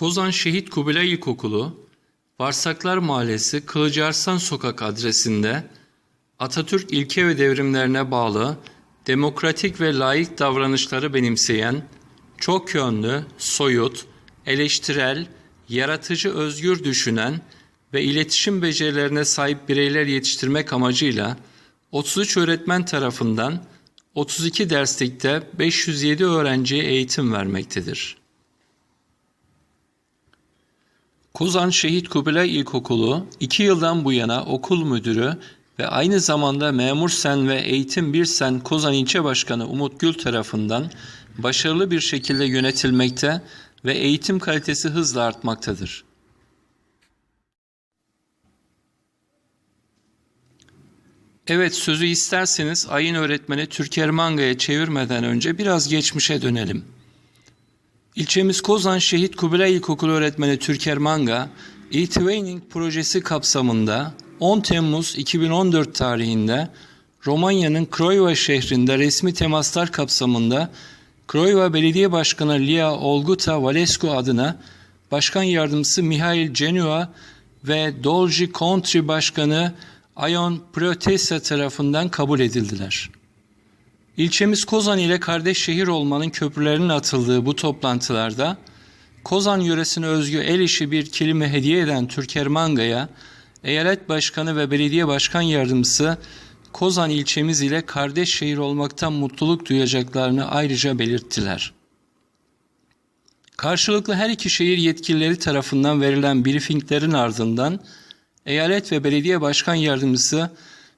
Kozan Şehit Kubilay İlkokulu, Varsaklar Mahallesi Kılıcarslan Sokak adresinde Atatürk ilke ve devrimlerine bağlı demokratik ve layık davranışları benimseyen, çok yönlü, soyut, eleştirel, yaratıcı özgür düşünen ve iletişim becerilerine sahip bireyler yetiştirmek amacıyla 33 öğretmen tarafından 32 derslikte 507 öğrenciye eğitim vermektedir. Kozan Şehit Kubilay İlkokulu 2 yıldan bu yana okul müdürü ve aynı zamanda Memur Sen ve Eğitim Bir Sen Kozan İlçe Başkanı Umut Gül tarafından başarılı bir şekilde yönetilmekte ve eğitim kalitesi hızla artmaktadır. Evet sözü isterseniz ayın öğretmeni Türker Manga'ya çevirmeden önce biraz geçmişe dönelim. İlçemiz Kozan Şehit Kubilay İlkokulu öğretmeni Türker Manga, e-Training projesi kapsamında 10 Temmuz 2014 tarihinde Romanya'nın Craiova şehrinde resmi temaslar kapsamında Craiova Belediye Başkanı Lia Olguta Valescu adına Başkan Yardımcısı Mihail Genua ve Dolji Country Başkanı Ion Protesa tarafından kabul edildiler. İlçemiz Kozan ile kardeş şehir olmanın köprülerinin atıldığı bu toplantılarda Kozan yöresine özgü el işi bir kelime hediye eden Türker Manga'ya eyalet başkanı ve belediye başkan yardımcısı Kozan ilçemiz ile kardeş şehir olmaktan mutluluk duyacaklarını ayrıca belirttiler. Karşılıklı her iki şehir yetkilileri tarafından verilen briefinglerin ardından eyalet ve belediye başkan yardımcısı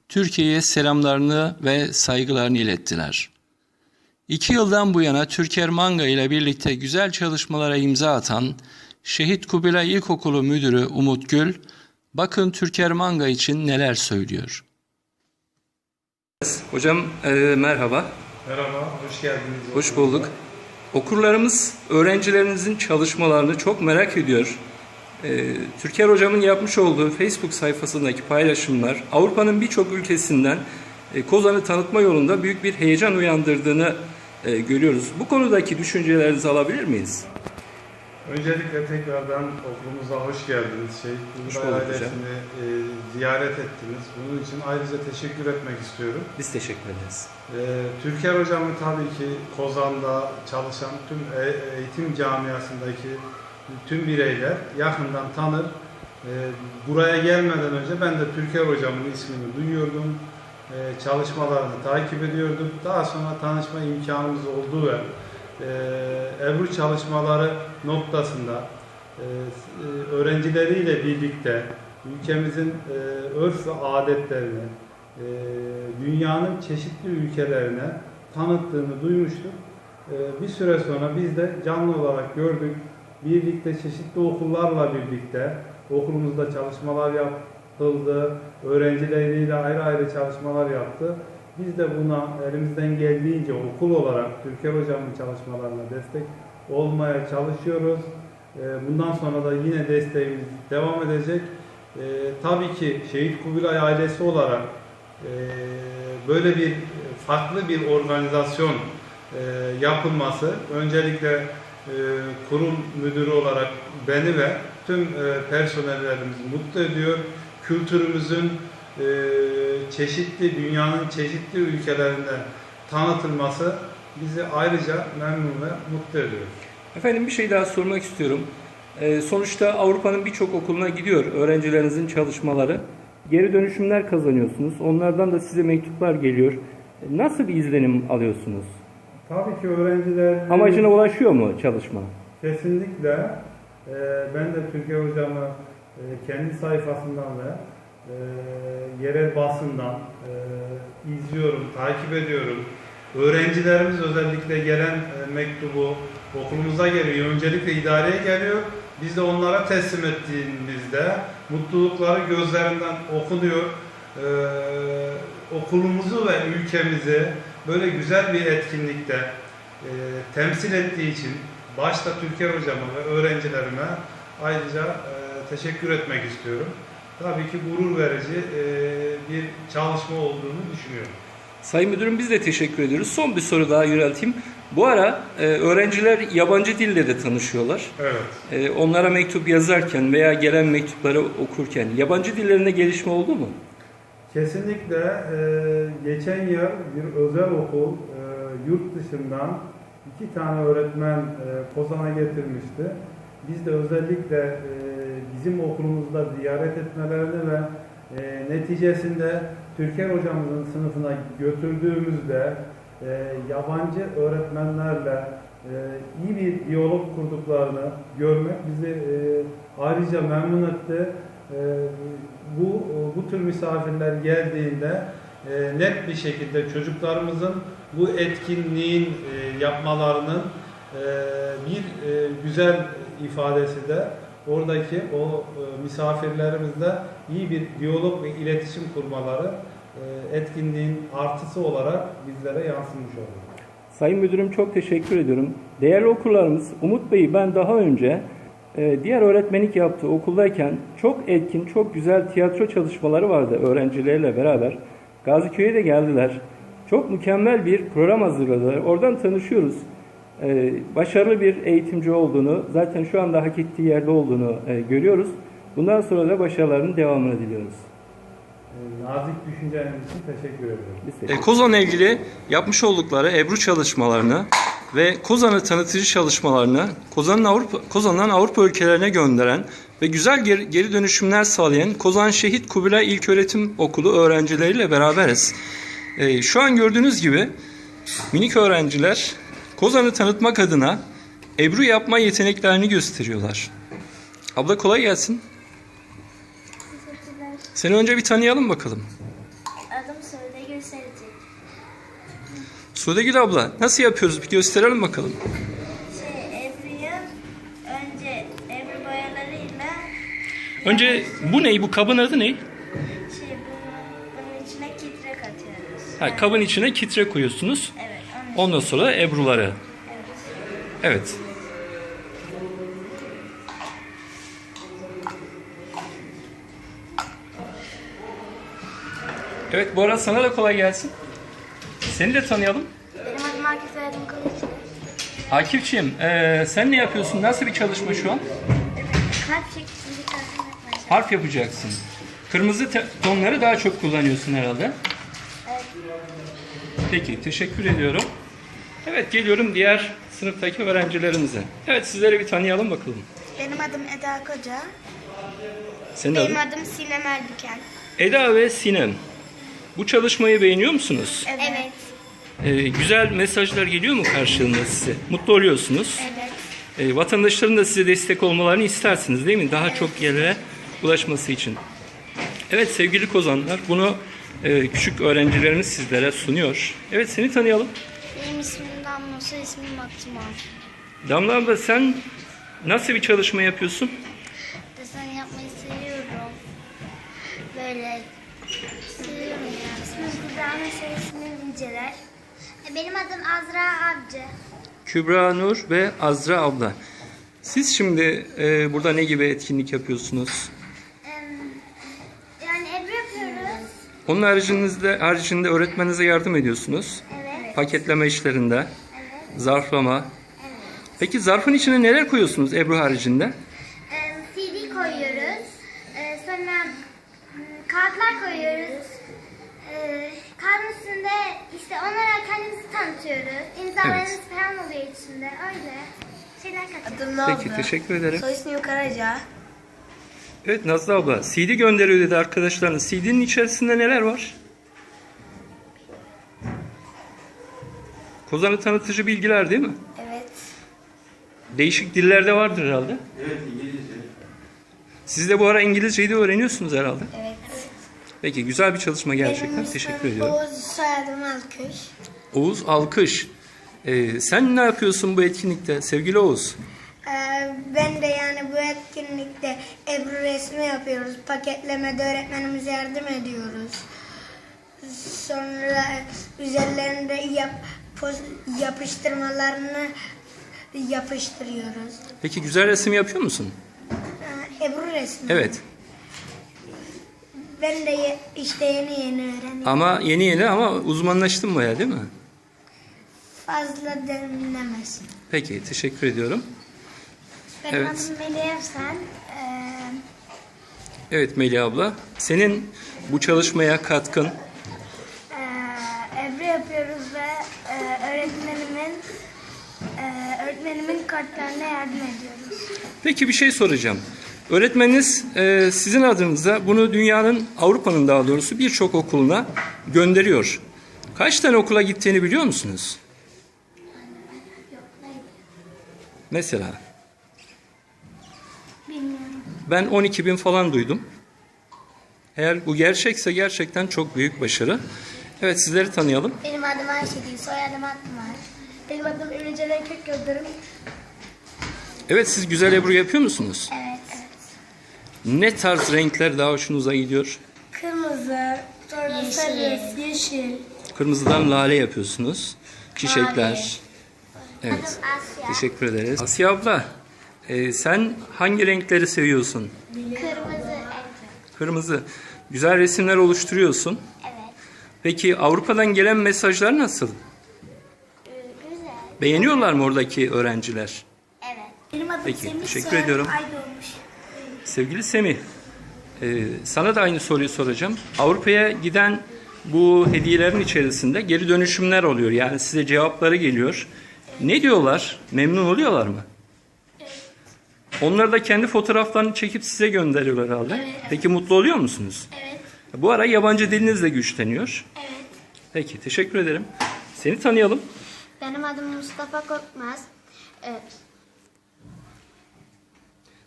Türkiye'ye selamlarını ve saygılarını ilettiler. İki yıldan bu yana Türker Manga ile birlikte güzel çalışmalara imza atan Şehit Kubilay İlkokulu Müdürü Umut Gül, bakın Türker Manga için neler söylüyor. Hocam e, merhaba, Merhaba, hoş geldiniz. hoş bulduk. Okurlarımız öğrencilerinizin çalışmalarını çok merak ediyor. Ee, Türker Hocam'ın yapmış olduğu Facebook sayfasındaki paylaşımlar Avrupa'nın birçok ülkesinden e, Kozan'ı tanıtma yolunda büyük bir heyecan uyandırdığını e, görüyoruz. Bu konudaki düşüncelerinizi alabilir miyiz? Öncelikle tekrardan okulumuza hoş geldiniz. Şey, Hoş bulduk ailesini e, ziyaret ettiniz. Bunun için ayrıca teşekkür etmek istiyorum. Biz teşekkür ederiz. E, Türker hocamı tabii ki Kozan'da çalışan tüm e- eğitim camiasındaki tüm bireyler yakından tanır. E, buraya gelmeden önce ben de Türker hocamın ismini duyuyordum. E, çalışmalarını takip ediyordum. Daha sonra tanışma imkanımız oldu ve e, Ebru çalışmaları noktasında öğrencileriyle birlikte ülkemizin örf ve adetlerini dünyanın çeşitli ülkelerine tanıttığını duymuştuk. Bir süre sonra biz de canlı olarak gördük. Birlikte çeşitli okullarla birlikte okulumuzda çalışmalar yapıldı. Öğrencileriyle ayrı ayrı çalışmalar yaptı. Biz de buna elimizden geldiğince okul olarak Türker Hocam'ın çalışmalarına destek olmaya çalışıyoruz. Ee, Bundan sonra da yine desteğimiz devam edecek. Ee, Tabii ki Şehit Kubilay ailesi olarak e, böyle bir farklı bir organizasyon e, yapılması öncelikle kurum müdürü olarak beni ve tüm e, personellerimizi mutlu ediyor. Kültürümüzün e, çeşitli dünyanın çeşitli ülkelerinde tanıtılması bizi ayrıca memnun ve mutlu ediyor. Efendim bir şey daha sormak istiyorum. Ee, sonuçta Avrupa'nın birçok okuluna gidiyor öğrencilerinizin çalışmaları. Geri dönüşümler kazanıyorsunuz. Onlardan da size mektuplar geliyor. Nasıl bir izlenim alıyorsunuz? Tabii ki öğrenciler Amacına ulaşıyor mu çalışma? kesinlikle e, ben de Türkiye hocamı e, kendi sayfasından ve e, yerel basından e, izliyorum, takip ediyorum. Öğrencilerimiz özellikle gelen e, mektubu okulumuza geliyor. Öncelikle idareye geliyor. Biz de onlara teslim ettiğimizde mutlulukları gözlerinden okunuyor. E, okulumuzu ve ülkemizi böyle güzel bir etkinlikte e, temsil ettiği için başta Türker hocama ve öğrencilerime ayrıca e, teşekkür etmek istiyorum. Tabii ki gurur verici e, bir çalışma olduğunu düşünüyorum. Sayın Müdürüm biz de teşekkür ediyoruz. Son bir soru daha yönelteyim. Bu ara e, öğrenciler yabancı dille de tanışıyorlar. Evet. E, onlara mektup yazarken veya gelen mektupları okurken yabancı dillerinde gelişme oldu mu? Kesinlikle e, geçen yıl bir özel okul e, yurt dışından iki tane öğretmen e, Kozan'a getirmişti. Biz de özellikle e, bizim okulumuzda ziyaret etmelerini ve e, neticesinde Türker hocamızın sınıfına götürdüğümüzde e, yabancı öğretmenlerle e, iyi bir diyalog kurduklarını görmek bizi e, ayrıca memnun etti. E, bu bu tür misafirler geldiğinde e, net bir şekilde çocuklarımızın bu etkinliğin e, yapmalarının e, bir güzel ifadesi de oradaki o misafirlerimizle iyi bir diyalog ve iletişim kurmaları etkinliğin artısı olarak bizlere yansımış oluyor. Sayın Müdürüm çok teşekkür ediyorum. Değerli okurlarımız, Umut Bey'i ben daha önce diğer öğretmenlik yaptığı okuldayken çok etkin, çok güzel tiyatro çalışmaları vardı öğrencilerle beraber. Gaziköy'e de geldiler. Çok mükemmel bir program hazırladılar. Oradan tanışıyoruz. E, başarılı bir eğitimci olduğunu, zaten şu anda hak ettiği yerde olduğunu e, görüyoruz. Bundan sonra da başarılarının devamını diliyoruz. E, nazik düşünceleriniz için teşekkür ederim. Teşekkür Kozan'la ilgili yapmış oldukları Ebru çalışmalarını ve Kozan'ı tanıtıcı çalışmalarını Kozan'ın Avrupa, Kozan'dan Avrupa ülkelerine gönderen ve güzel geri, geri dönüşümler sağlayan Kozan Şehit Kubilay İlköğretim Okulu öğrencileriyle beraberiz. Ee, şu an gördüğünüz gibi minik öğrenciler Kozan'ı tanıtmak adına Ebru yapma yeteneklerini gösteriyorlar. Abla kolay gelsin. Teşekkürler. Seni önce bir tanıyalım bakalım. Sudegül abla nasıl yapıyoruz bir gösterelim bakalım. Şey, Ebru'yu önce Ebru boyalarıyla Önce bu ne? Bu kabın adı ne? şey, bunun, bunun içine kitre katıyoruz. Ha, kabın içine kitre koyuyorsunuz. Evet, onun. Ondan sonra ebruları. Evet. Evet. Evet bu arada sana da kolay gelsin. Seni de tanıyalım. Benim adım Akif Erdem Kılıç. Akifçiyim, eee, sen ne yapıyorsun? Nasıl bir çalışma şu an? Kalp şeklinde kalbim yapmaya Harf yapacaksın. Kırmızı te- tonları daha çok kullanıyorsun herhalde. Evet. Peki, teşekkür ediyorum. Evet, geliyorum diğer sınıftaki öğrencilerimize. Evet, sizleri bir tanıyalım bakalım. Benim adım Eda Koca. Senin adın? adım Sinem Erdiken. Eda ve Sinem. Bu çalışmayı beğeniyor musunuz? Evet. Ee, güzel mesajlar geliyor mu karşılığında size? Mutlu oluyorsunuz. Evet. Ee, vatandaşların da size destek olmalarını istersiniz değil mi? Daha çok yerlere ulaşması için. Evet sevgili kozanlar bunu e, küçük öğrencilerimiz sizlere sunuyor. Evet seni tanıyalım. Benim ismim Damla, soy ismim Maktumar. Damla abla sen nasıl bir çalışma yapıyorsun? Desen yapmayı seviyorum. Böyle. Ve ismim İnceler. Benim adım Azra Avcı. Kübra Nur ve Azra abla. Siz şimdi e, burada ne gibi etkinlik yapıyorsunuz? Yani Ebru yapıyoruz. Onun haricinde, haricinde öğretmeninize yardım ediyorsunuz. Evet. Paketleme işlerinde, Evet. zarflama. Peki zarfın içine neler koyuyorsunuz Ebru haricinde? CD koyuyoruz. Ee, sonra hmm, kağıtlar koyuyoruz. Ee, kağıdın üstünde işte onlara kendimizi tanıtıyoruz. İmzalarımız Evet. falan oluyor içinde. Öyle şeyler katıyoruz. Peki teşekkür ederim. Soy ismi Karaca. Evet Nazlı abla CD gönderiyor dedi arkadaşlarına. CD'nin içerisinde neler var? Kozan'ı tanıtıcı bilgiler değil mi? Evet. Değişik dillerde vardır herhalde. Evet İngilizce. Siz de bu ara İngilizceyi de öğreniyorsunuz herhalde. Evet. Peki güzel bir çalışma gerçekten. Teşekkür ediyorum. Oğuz soyadım Alkış. Oğuz Alkış. Ee, sen ne yapıyorsun bu etkinlikte sevgili Oğuz? Ee, Ben de yani bu etkinlikte Ebru resmi yapıyoruz. Paketlemede öğretmenimize yardım ediyoruz. Sonra üzerlerinde yap, poz- yapıştırmalarını yapıştırıyoruz. Peki güzel resim yapıyor musun? Ee, Ebru resmi. Evet. Ben de işte yeni yeni öğreniyorum. Ama yeni yeni ama uzmanlaştın baya değil mi? Fazla denilemez. Peki teşekkür ediyorum. Benim Evet. adım Melih Efsen. Ee, Evet Melih abla. Senin bu çalışmaya katkın e, evre yapıyoruz ve e, öğretmenimin e, öğretmenimin kartlarına yardım ediyoruz. Peki bir şey soracağım. Öğretmeniniz e, sizin adınıza bunu dünyanın, Avrupa'nın daha doğrusu birçok okuluna gönderiyor. Kaç tane okula gittiğini biliyor musunuz? Mesela Bilmiyorum. ben 12 bin falan duydum. Eğer bu gerçekse gerçekten çok büyük başarı. Evet sizleri tanıyalım. Benim adım Ayşegül, soyadım Akpınar. Benim adım Ümrüceler Kök Yıldırım. Evet siz güzel Ebru yapıyor musunuz? Evet. Ne tarz renkler daha hoşunuza gidiyor? Kırmızı, sonra sarı, yeşil. Kırmızıdan lale yapıyorsunuz. Çiçekler. Evet. Adım Asya. Teşekkür ederiz. Asiye abla, e, sen hangi renkleri seviyorsun? Kırmızı, Kırmızı. Güzel resimler oluşturuyorsun. evet. Peki Avrupa'dan gelen mesajlar nasıl? Ee, Güzel. Beğeniyorlar mı oradaki öğrenciler? Evet. Benim adım Peki, Semih, teşekkür soyadım ediyorum. Aydoğmuş. Sevgili Semih, e, sana da aynı soruyu soracağım. Avrupa'ya giden bu hediyelerin içerisinde geri dönüşümler oluyor. Yani size cevapları geliyor. Ne diyorlar? Memnun oluyorlar mı? Onlar da kendi fotoğraflarını çekip size gönderiyorlar herhalde. Peki mutlu oluyor musunuz? Evet. Bu ara yabancı diliniz de güçleniyor. Evet. Peki teşekkür ederim. Seni tanıyalım. Benim adım Mustafa Korkmaz. Ee,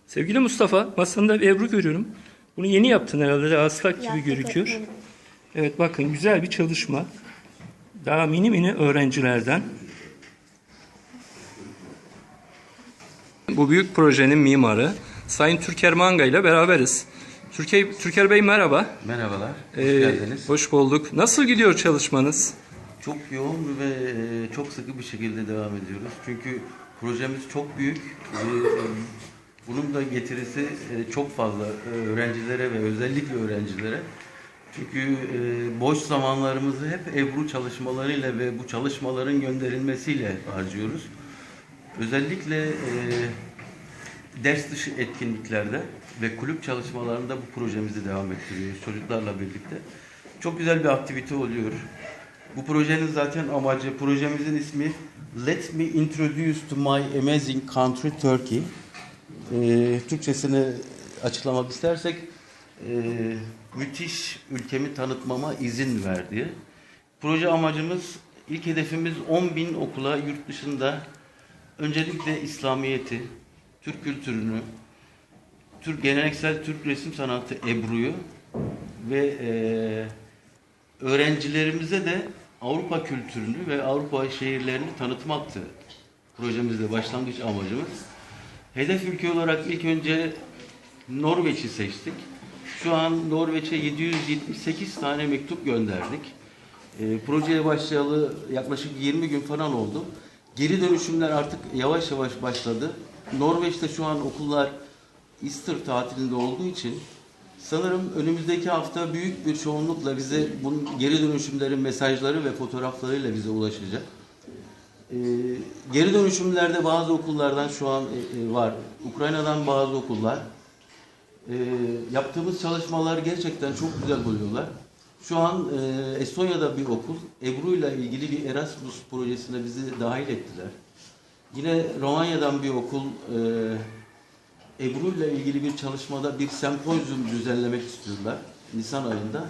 Sevgili Mustafa, masanda bir Ebru görüyorum. Bunu yeni yaptın herhalde. Daha ıslak gibi gözüküyor. Evet bakın güzel bir çalışma. Daha mini mini öğrencilerden. Bu büyük projenin mimarı Sayın Türker Manga ile beraberiz. Türker, Türker Bey merhaba. Merhabalar, hoş Ee, geldiniz. hoş bulduk. Nasıl gidiyor çalışmanız? Çok yoğun ve e, çok sıkı bir şekilde devam ediyoruz. Çünkü projemiz çok büyük. Ee, Bunun da getirisi e, çok fazla e, öğrencilere ve özellikle öğrencilere. Çünkü boş zamanlarımızı hep Ebru çalışmalarıyla ve bu çalışmaların gönderilmesiyle harcıyoruz. Özellikle e, ders dışı etkinliklerde ve kulüp çalışmalarında bu projemizi devam ettiriyoruz çocuklarla birlikte. Çok güzel bir aktivite oluyor. Bu projenin zaten amacı, projemizin ismi Let Me Introduce to My Amazing Country Turkey. Ee, Türkçesini açıklamak istersek e, müthiş ülkemi tanıtmama izin ver diye. Proje amacımız, ilk hedefimiz 10 bin okula yurt dışında öncelikle İslamiyet'i, Türk kültürünü, Türk geleneksel Türk resim sanatı Ebru'yu ve e, öğrencilerimize de Avrupa kültürünü ve Avrupa şehirlerini tanıtmaktı projemizde başlangıç amacımız. Hedef ülke olarak ilk önce Norveç'i seçtik. Şu an Norveç'e 778 tane mektup gönderdik. E, projeye başlayalı yaklaşık 20 gün falan oldu. Geri dönüşümler artık yavaş yavaş başladı. Norveç'te şu an okullar Easter tatilinde olduğu için sanırım önümüzdeki hafta büyük bir çoğunlukla bize bunun geri dönüşümlerin mesajları ve fotoğraflarıyla bize ulaşacak. Ee, geri dönüşümlerde bazı okullardan şu an e, e, var. Ukrayna'dan bazı okullar. Ee, yaptığımız çalışmalar gerçekten çok güzel buluyorlar. Şu an e, Estonya'da bir okul Ebru ile ilgili bir Erasmus projesine bizi dahil ettiler. Yine Romanya'dan bir okul e, Ebru ile ilgili bir çalışmada bir sempozyum düzenlemek istiyorlar Nisan ayında.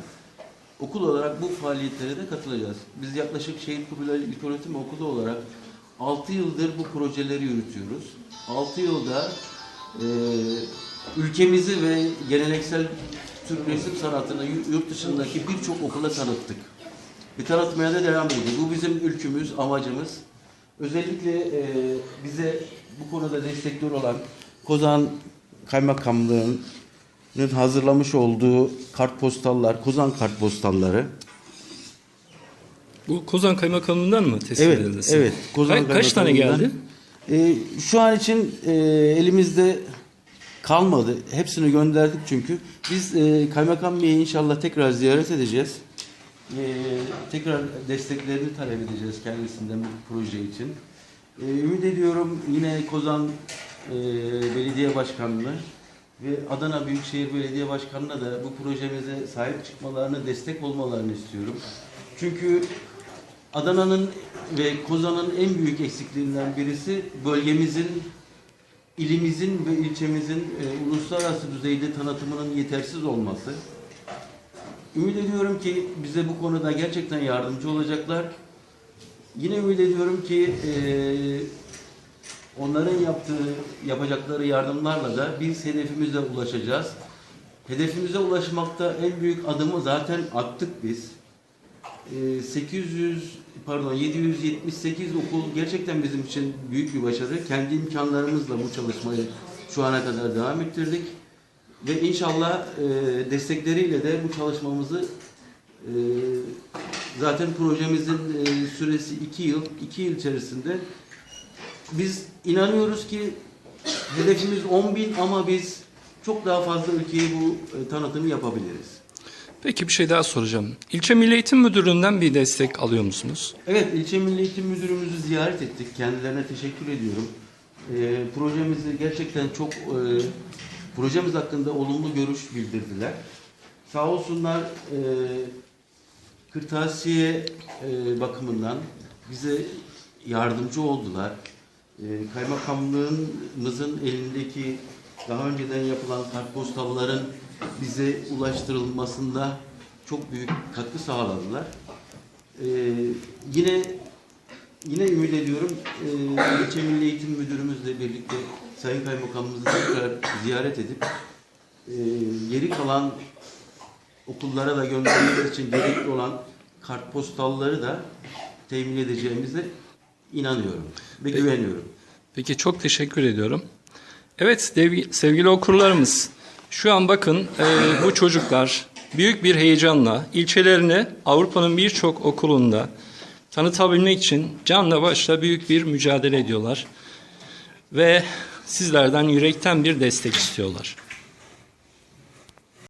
Okul olarak bu faaliyetlere de katılacağız. Biz yaklaşık Şehit Kubilay İlköğretim Okulu olarak 6 yıldır bu projeleri yürütüyoruz. 6 yılda e, ülkemizi ve geleneksel Türk resim sanatını yu- yurt dışındaki birçok okula tanıttık. Bir tanıtmaya da devam ediyoruz. Bu bizim ülkümüz, amacımız. Özellikle e, bize bu konuda destekler olan Kozan Kaymakamlığı'nın hazırlamış olduğu kartpostallar, Kozan kartpostalları. Bu Kozan Kaymakamlığından mı teslim Evet, edildi? evet. Kozan Ka- kaç tane geldi? Ee, şu an için e, elimizde kalmadı. Hepsini gönderdik çünkü. Biz e, Kaymakam Bey'i inşallah tekrar ziyaret edeceğiz. E, tekrar desteklerini talep edeceğiz kendisinden bu proje için. E, ümit ediyorum yine Kozan e, Belediye Başkanlığı ve Adana Büyükşehir Belediye Başkanı'na da bu projemize sahip çıkmalarını, destek olmalarını istiyorum. Çünkü Adana'nın ve Kozan'ın en büyük eksikliğinden birisi bölgemizin, ilimizin ve ilçemizin e, uluslararası düzeyde tanıtımının yetersiz olması. Ümit ediyorum ki bize bu konuda gerçekten yardımcı olacaklar. Yine ümit ediyorum ki e, onların yaptığı, yapacakları yardımlarla da biz hedefimize ulaşacağız. Hedefimize ulaşmakta en büyük adımı zaten attık biz. Ee, 800 pardon 778 okul gerçekten bizim için büyük bir başarı. Kendi imkanlarımızla bu çalışmayı şu ana kadar devam ettirdik. Ve inşallah e, destekleriyle de bu çalışmamızı e, zaten projemizin e, süresi 2 yıl. 2 yıl içerisinde biz inanıyoruz ki hedefimiz 10 bin ama biz çok daha fazla ülkeye bu e, tanıtımı yapabiliriz. Peki bir şey daha soracağım. İlçe Milli Eğitim Müdürlüğü'nden bir destek alıyor musunuz? Evet, ilçe Milli Eğitim Müdürümüzü ziyaret ettik. Kendilerine teşekkür ediyorum. Ee, projemizi gerçekten çok, e, projemiz hakkında olumlu görüş bildirdiler. Sağ olsunlar e, kırtasiye e, bakımından bize yardımcı oldular. E, kaymakamlığımızın elindeki daha önceden yapılan kartpostalların bize ulaştırılmasında çok büyük katkı sağladılar. Ee, yine yine ümit ediyorum e, ilçe Milli Eğitim Müdürümüzle birlikte Sayın Kaymakamımızı tekrar ziyaret edip e, geri kalan okullara da göndermek için gerekli olan kartpostalları da temin edeceğimize inanıyorum ve Peki. güveniyorum. Peki çok teşekkür ediyorum. Evet sevgili okurlarımız şu an bakın e, bu çocuklar büyük bir heyecanla ilçelerini Avrupa'nın birçok okulunda tanıtabilmek için canla başla büyük bir mücadele ediyorlar. Ve sizlerden yürekten bir destek istiyorlar.